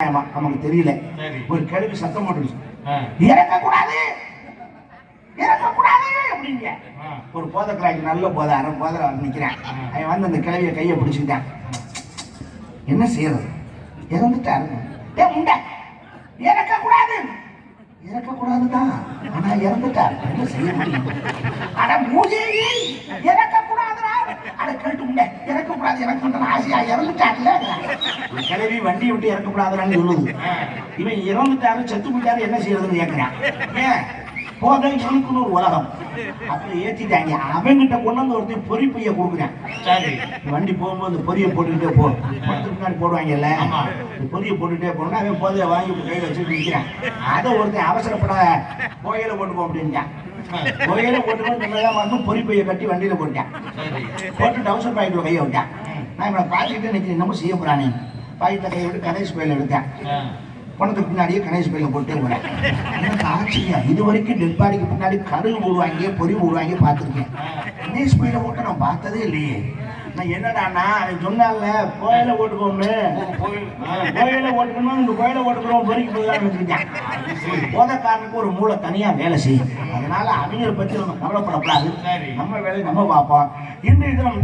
நமக்கு தெரியல. ஒரு கிழவி சத்தம் போட்டுடுச்சு ஆ, இறக்க கூடாது இறக்க கூடாது அப்படிங்க. ஆ, ஒரு போதக்கலாய்க்கு நல்ல போதை அரை போதை நிக்கிறேன். அவன் வந்து அந்த கிழவிய கையை பிடிச்சிக்கிட்டான். என்ன செய்யறது? இறந்துட்டாரு. ஏ முண்டை! இறக்க கூடாது இறக்க கூடாதுதான் ஆனா இறந்துட்டார். என்ன செய்ய முடியும்? அட மூஜே இறக்க கூடாதுடா அட கேட்டு முண்டை! இறக்க கூடாது இறக்க கூடாது ஆசையா? இறந்துட்டார்ல? ஒரு கிழவி வண்டி விட்டு இறக்க கூடாதுன்னு சொல்லுது. இவன் இறந்துட்டாரு செத்து போயிட்டாரு என்ன செய்யறதுன்னு கேட்கிறான் ஏன்? போதை இவனுக்குன்னு ஒரு உலகம். அப்படி ஏத்திட்டாங்க. அவன்கிட்ட கொண்டு வந்து ஒருத்தன் பொறி பைய கொடுக்குறேன். சரி. வண்டி போகும்போது பொரியை போட்டுக்கிட்டே போ. படத்துக்கு முன்னாடி போடுவாங்கல்ல? பொரியை போட்டுக்கிட்டே போனா அவன் போதையை வாங்கி கையில வச்சுட்டு நிற்கிறான் அதை ஒருத்தன் அவசரப்பட புகையில போட்டுப்போம் அப்படின்ட்டான். புகையில போட்டுப்போம் பொறி பைய கட்டி வண்டியில போட்டான் போட்டு டவுசர் பாக்கெட்ல கையை விட்டான். நான் இவனை பாய்ச்சிட்டு நிற்கிறேன் என்னமோ செய்ய போறானே. பாக்கெட்ல கையை விட்டு கணேஷ் பையில எடுத்தேன். பணத்துக்கு பின்னாடியே கணேஷ் பையில போட்டே போறேன் எனக்கு ஆச்சரியம். இது வரைக்கும் டெட் பாடிக்கு பின்னாடி கருகு போடுவாங்க பொறி போடுவாங்க பார்த்துருக்கேன். கணேஷ் பையில போட்டு நான் பார்த்ததே இல்லையே. நான் என்னடாண்ணா அவன் சொன்னால கோயில ஓட்டுக்கோன்னு கோயில ஓட்டுக்கணும் இந்த கோயில ஓட்டுக்கிறோம் பொறிக்கு போய் வச்சுக்கிட்டேன். போதக்காரனுக்கு ஒரு மூளை தனியா வேலை செய்யும். அதனால அவங்களை பத்தி நம்ம கவலைப்படக்கூடாது. நம்ம வேலையை நம்ம பார்ப்போம். இன்றைய தினம்